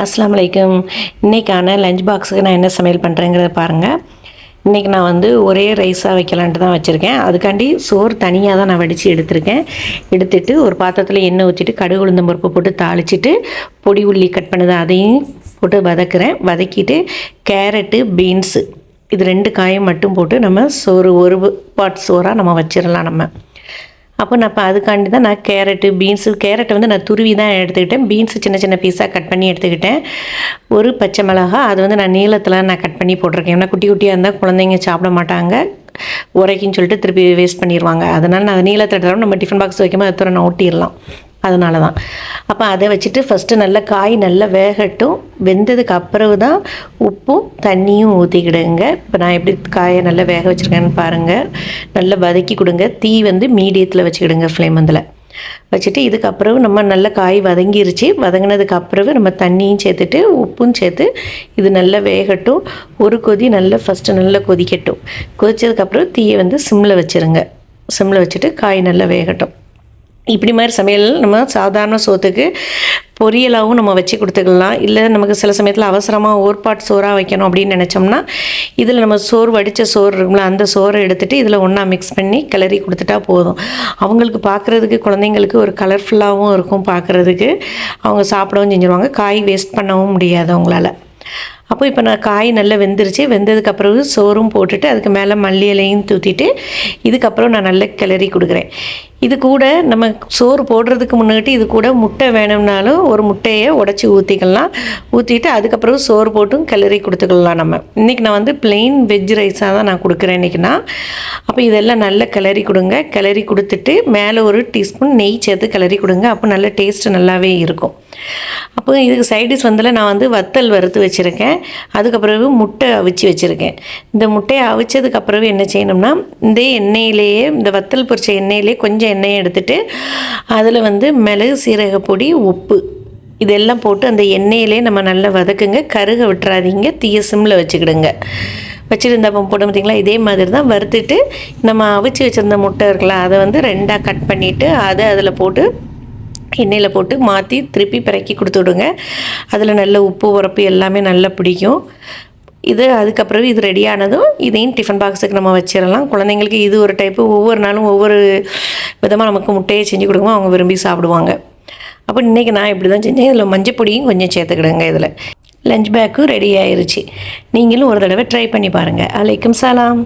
அஸ்லாம் வலைக்கம் இன்றைக்கான லஞ்ச் பாக்ஸுக்கு நான் என்ன சமையல் பண்ணுறேங்கிறத பாருங்கள் இன்றைக்கி நான் வந்து ஒரே ரைஸாக வைக்கலான்ட்டு தான் வச்சுருக்கேன். அதுக்காண்டி சோறு தனியாக தான் நான் வடித்து எடுத்திருக்கேன். எடுத்துட்டு ஒரு பாத்திரத்தில் எண்ணெய் ஊற்றிட்டு கடுகு உளுந்தம் பருப்பு போட்டு தாளிச்சிட்டு பொடி உள்ளி கட் பண்ணது அதையும் போட்டு வதக்குறேன். வதக்கிட்டு கேரட்டு பீன்ஸு. இது ரெண்டு காயும் மட்டும் போட்டு நம்ம சோறு ஒரு பாட் சோறாக நம்ம வச்சிடலாம் நம்ம. அப்போ நான் இப்போ அதுக்காண்டி தான் நான் கேரட்டு பீன்ஸு கேரட்டை வந்து நான் துருவி தான் எடுத்துக்கிட்டேன். பீன்ஸு சின்ன சின்ன பீஸாக கட் பண்ணி எடுத்துக்கிட்டேன். ஒரு பச்சை மிளகா அது வந்து நான் நீளத்தில் நான் கட் பண்ணி போட்டிருக்கேன். ஏன்னா குட்டி குட்டியாக இருந்தால் குழந்தைங்க சாப்பிட மாட்டாங்க. உரைக்குன்னு சொல்லிட்டு திருப்பி வேஸ்ட் பண்ணிடுவாங்க அதனால் நான் நீளத்தை எடுத்தாலும் நம்ம டிஃபன் பாக்ஸ் வைக்கும்போது அதை தூரம் நான் ஒட்டிடலாம். அதனால தான் அப்போ அதை வச்சுட்டு ஃபஸ்ட்டு நல்லா காய் நல்லா வேகட்டும். வெந்ததுக்கு அப்புறவு தான் உப்பும் தண்ணியும் ஊற்றிக்கிடுங்க இப்போ நான் எப்படி காயை நல்லா வேக வச்சுருக்கேன்னு பாருங்கள் நல்லா வதக்கி கொடுங்க. தீ வந்து மீடியத்தில் வச்சுக்கிடுங்க ஃப்ளேம் அதில். வச்சுட்டு இதுக்கப்புறம் நம்ம நல்லா காய் வதங்கிருச்சு. வதங்கினதுக்கு அப்புறம் நம்ம தண்ணியும் சேர்த்துட்டு உப்பும் சேர்த்து இது நல்லா வேகட்டும். ஒரு கொதி நல்லா ஃபஸ்ட்டு நல்லா கொதிக்கட்டும். கொதித்ததுக்கப்புறம் தீயை வந்து சிம்மில் வச்சுருங்க. சிம்மில் வச்சுட்டு காய் நல்லா வேகட்டும். இப்படி மாதிரி சமையல் நம்ம சாதாரண சோத்துக்கு பொரியலாகவும் நம்ம வச்சு கொடுத்துக்கலாம். இல்லை நமக்கு சில சமயத்தில் அவசரமாக ஓர்பாட் சோறாக வைக்கணும் அப்படின்னு நினச்சோம்னா இதில் நம்ம சோறு வடித்த சோறு இருக்கும்ல அந்த சோறை எடுத்துகிட்டு இதில் ஒன்றா மிக்ஸ் பண்ணி கிளறி கொடுத்துட்டா போதும். அவங்களுக்கு பார்க்குறதுக்கு குழந்தைங்களுக்கு ஒரு கலர்ஃபுல்லாகவும் இருக்கும் பார்க்குறதுக்கு அவங்க சாப்பிடவும் செஞ்சுருவாங்க. காய் வேஸ்ட் பண்ணவும் முடியாது அவங்களால. அப்போ இப்போ நான் காய் நல்லா வெந்துருச்சு. வெந்ததுக்கு அப்புறம் சோறும் போட்டுட்டு அதுக்கு மேலே மல்லி இலையும் தூத்திட்டு இதுக்கப்புறம் நான் நல்லா கிளறி கொடுக்குறேன். இது கூட நம்ம சோறு போடுறதுக்கு முன்னாடி இது கூட முட்டை வேணும்னாலும் ஒரு முட்டையை உடச்சி ஊற்றிக்கலாம் ஊற்றிட்டு அதுக்கப்புறம் சோறு போட்டும் கிளறி கொடுத்துக்கலாம் நம்ம. இன்றைக்கி நான் வந்து பிளெயின் வெஜ் ரைஸாக தான் நான் கொடுக்குறேன் இன்றைக்கினா அப்போ இதெல்லாம் நல்லா கிளறி கொடுங்க. கிளறி கொடுத்துட்டு மேலே ஒரு டீஸ்பூன் நெய் சேர்த்து கிளறி கொடுங்க. அப்போ நல்ல டேஸ்ட்டு நல்லாவே இருக்கும். அப்போ இதுக்கு சைடிஷ் வந்தில் நான் வந்து வத்தல் வறுத்து வச்சுருக்கேன். அதுக்கப்புறவு முட்டை அவிச்சு வச்சுருக்கேன். இந்த முட்டையை அவிச்சதுக்கப்புறவு என்ன செய்யணும்னா இந்த எண்ணெயிலேயே இந்த வத்தல் பொரிச்ச எண்ணெயிலே கொஞ்சம் எண்ணெயை எடுத்துட்டு அதில் வந்து மிளகு சீரக பொடி உப்பு. இதெல்லாம் போட்டு அந்த எண்ணெயிலே நம்ம நல்லா வதக்குங்க. கருக விட்டுறாதீங்க. தீய சிம்மில் வச்சுக்கிடுங்க. வச்சுருந்தா இந்த பார்த்திங்களா இதே மாதிரி தான் வறுத்துட்டு நம்ம அவிச்சு வச்சுருந்த முட்டை இருக்குல்ல அதை வந்து ரெண்டாக கட் பண்ணிவிட்டு அதை அதில் போட்டு எண்ணெயில் போட்டு மாற்றி திருப்பி பிறக்கி கொடுத்து விடுங்க. அதில் நல்ல உப்பு உரப்பு எல்லாமே நல்லா பிடிக்கும். இது அதுக்கப்புறம் இது ரெடியானதும் இதையும் டிஃபன் பாக்ஸுக்கு நம்ம வச்சிடலாம். குழந்தைங்களுக்கு இது ஒரு டைப்பு ஒவ்வொரு நாளும் ஒவ்வொரு விதமாக நமக்கு முட்டையை செஞ்சு கொடுக்கும்போது அவங்க விரும்பி சாப்பிடுவாங்க. அப்போ இன்றைக்கி நான் இப்படி தான் செஞ்சேன். இதில் மஞ்சள் பொடியும் கொஞ்சம் சேர்த்துக்கிடுங்க இதில். லஞ்ச் பேக்கும் ரெடி ஆயிருச்சு. நீங்களும் ஒரு தடவை ட்ரை பண்ணி பாருங்கள் அலைக்கும் சலாம்.